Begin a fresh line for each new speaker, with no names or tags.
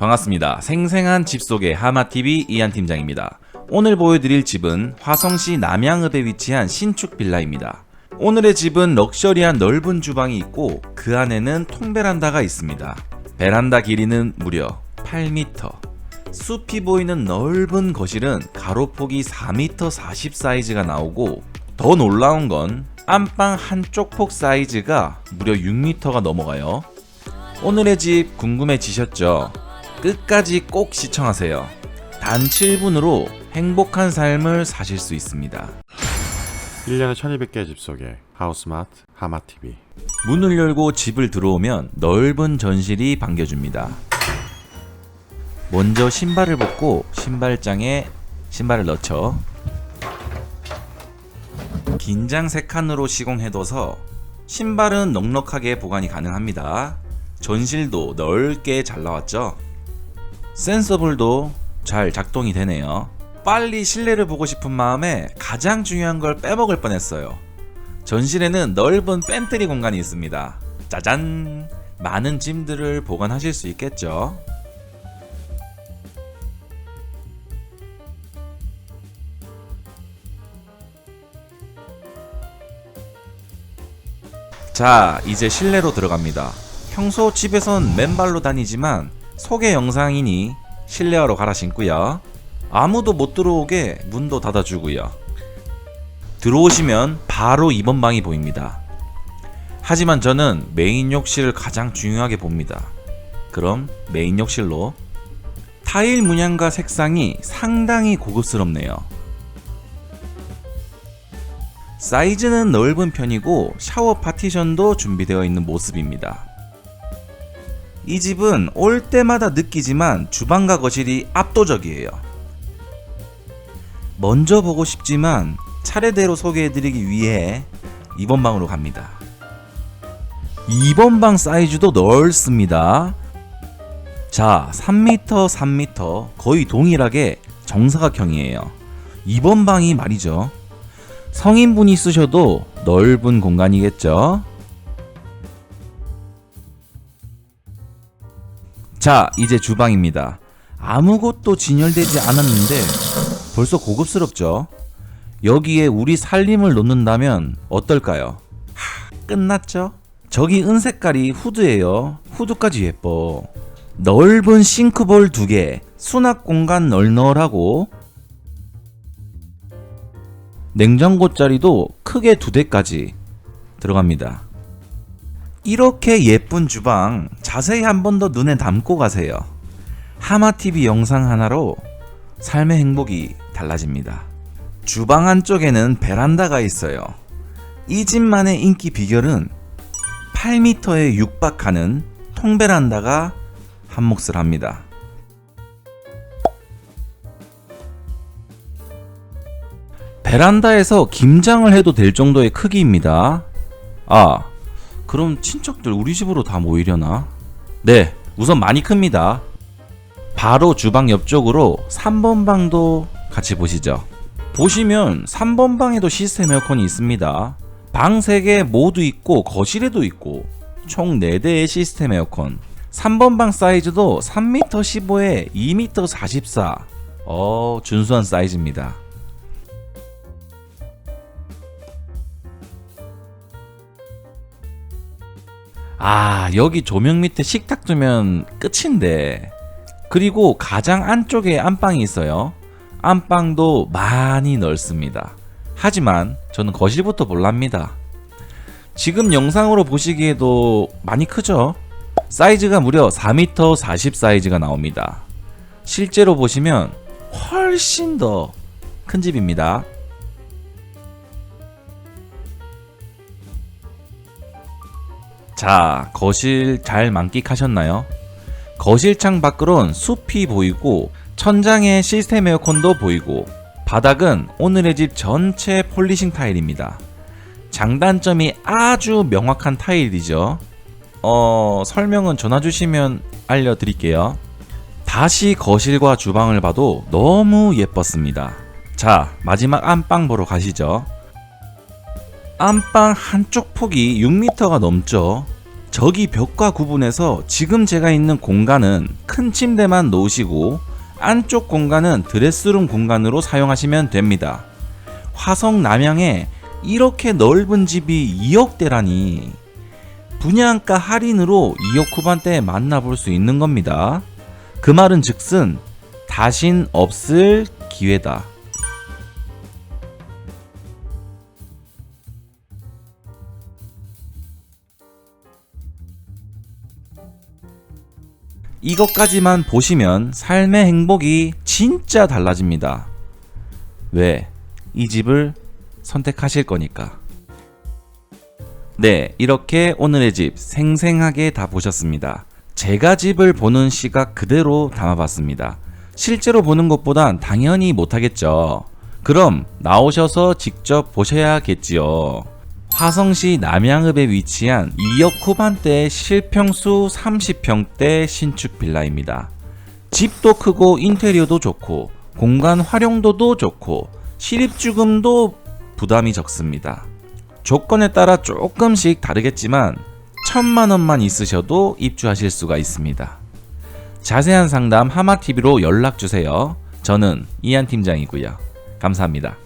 반갑습니다. 생생한 집 속의 하마TV 이한 팀장입니다. 오늘 보여드릴 집은 화성시 남양읍에 위치한 신축 빌라입니다. 오늘의 집은 럭셔리한 넓은 주방이 있고 그 안에는 통베란다가 있습니다. 베란다 길이는 무려 8m. 숲이 보이는 넓은 거실은 가로폭이 4m 40 사이즈가 나오고 더 놀라운 건 안방 한쪽 폭 사이즈가 무려 6m가 넘어가요. 오늘의 집 궁금해지셨죠? 끝까지 꼭 시청하세요. 단 7분으로 행복한 삶을 사실 수 있습니다.
1년에 1200개의 집 속에 하우스마트 하마TV
문을 열고 집을 들어오면 넓은 전실이 반겨줍니다. 먼저 신발을 벗고 신발장에 신발을 넣죠. 긴장 세 칸으로 시공해둬서 신발은 넉넉하게 보관이 가능합니다. 전실도 넓게 잘 나왔죠. 센서블도 잘 작동이 되네요. 빨리 실내를 보고 싶은 마음에 가장 중요한 걸 빼먹을 뻔했어요. 전실에는 넓은 팬트리 공간이 있습니다. 짜잔! 많은 짐들을 보관하실 수 있겠죠. 자, 이제 실내로 들어갑니다. 평소 집에선 맨발로 다니지만 소개 영상이니 실내화로 갈아 신고요. 아무도 못 들어오게 문도 닫아주고요. 들어오시면 바로 2번 방이 보입니다. 하지만 저는 메인 욕실을 가장 중요하게 봅니다. 그럼 메인 욕실로 타일 문양과 색상이 상당히 고급스럽네요. 사이즈는 넓은 편이고 샤워 파티션도 준비되어 있는 모습입니다. 이 집은 올 때마다 느끼지만 주방과 거실이 압도적이에요. 먼저 보고 싶지만 차례대로 소개해드리기 위해 2번 방으로 갑니다. 2번 방 사이즈도 넓습니다. 자, 3m, 3m 거의 동일하게 정사각형이에요. 2번 방이 말이죠. 성인분이 쓰셔도 넓은 공간이겠죠. 자, 이제 주방입니다. 아무것도 진열되지 않았는데 벌써 고급스럽죠? 여기에 우리 살림을 놓는다면 어떨까요? 하, 끝났죠? 저기 은색깔이 후드예요. 후드까지 예뻐. 넓은 싱크볼 두 개, 수납 공간 널널하고 냉장고 자리도 크게 두 대까지 들어갑니다. 이렇게 예쁜 주방 자세히 한 번 더 눈에 담고 가세요. 하마TV 영상 하나로 삶의 행복이 달라집니다. 주방 한쪽에는 베란다가 있어요. 이 집만의 인기 비결은 8m에 육박하는 통베란다가 한몫을 합니다. 베란다에서 김장을 해도 될 정도의 크기입니다. 아, 그럼 친척들 우리 집으로 다 모이려나? 네, 우선 많이 큽니다. 바로 주방 옆쪽으로 3번 방도 같이 보시죠. 보시면 3번 방에도 시스템 에어컨이 있습니다. 방 3개 모두 있고 거실에도 있고 총 4대의 시스템 에어컨. 3번 방 사이즈도 3m 15에 2m 44. 어, 준수한 사이즈입니다. 아, 여기 조명 밑에 식탁 두면 끝인데. 그리고 가장 안쪽에 안방이 있어요. 안방도 많이 넓습니다. 하지만 저는 거실부터 볼랍니다. 지금 영상으로 보시기에도 많이 크죠? 사이즈가 무려 4m 40 사이즈가 나옵니다. 실제로 보시면 훨씬 더 큰 집입니다. 자, 거실 잘 만끽하셨나요? 거실창 밖으론 숲이 보이고 천장에 시스템 에어컨도 보이고 바닥은 오늘의 집 전체 폴리싱 타일입니다. 장단점이 아주 명확한 타일이죠. 어, 설명은 전화 주시면 알려드릴게요. 다시 거실과 주방을 봐도 너무 예뻤습니다. 자, 마지막 안방 보러 가시죠. 안방 한쪽 폭이 6m가 넘죠. 저기 벽과 구분해서 지금 제가 있는 공간은 큰 침대만 놓으시고 안쪽 공간은 드레스룸 공간으로 사용하시면 됩니다. 화성 남양에 이렇게 넓은 집이 2억대라니 분양가 할인으로 2억 후반대에 만나볼 수 있는 겁니다. 그 말은 즉슨 다신 없을 기회다. 이것까지만 보시면 삶의 행복이 진짜 달라집니다. 왜? 이 집을 선택하실 거니까. 네, 이렇게 오늘의 집 생생하게 다 보셨습니다. 제가 집을 보는 시각 그대로 담아봤습니다. 실제로 보는 것보단 당연히 못하겠죠. 그럼 나오셔서 직접 보셔야겠지요. 화성시 남양읍에 위치한 2억 후반대 실평수 30평대 신축 빌라입니다. 집도 크고 인테리어도 좋고 공간 활용도도 좋고 실입주금도 부담이 적습니다. 조건에 따라 조금씩 다르겠지만 천만 원만 있으셔도 입주하실 수가 있습니다. 자세한 상담 하마TV로 연락 주세요. 저는 이한 팀장이고요. 감사합니다.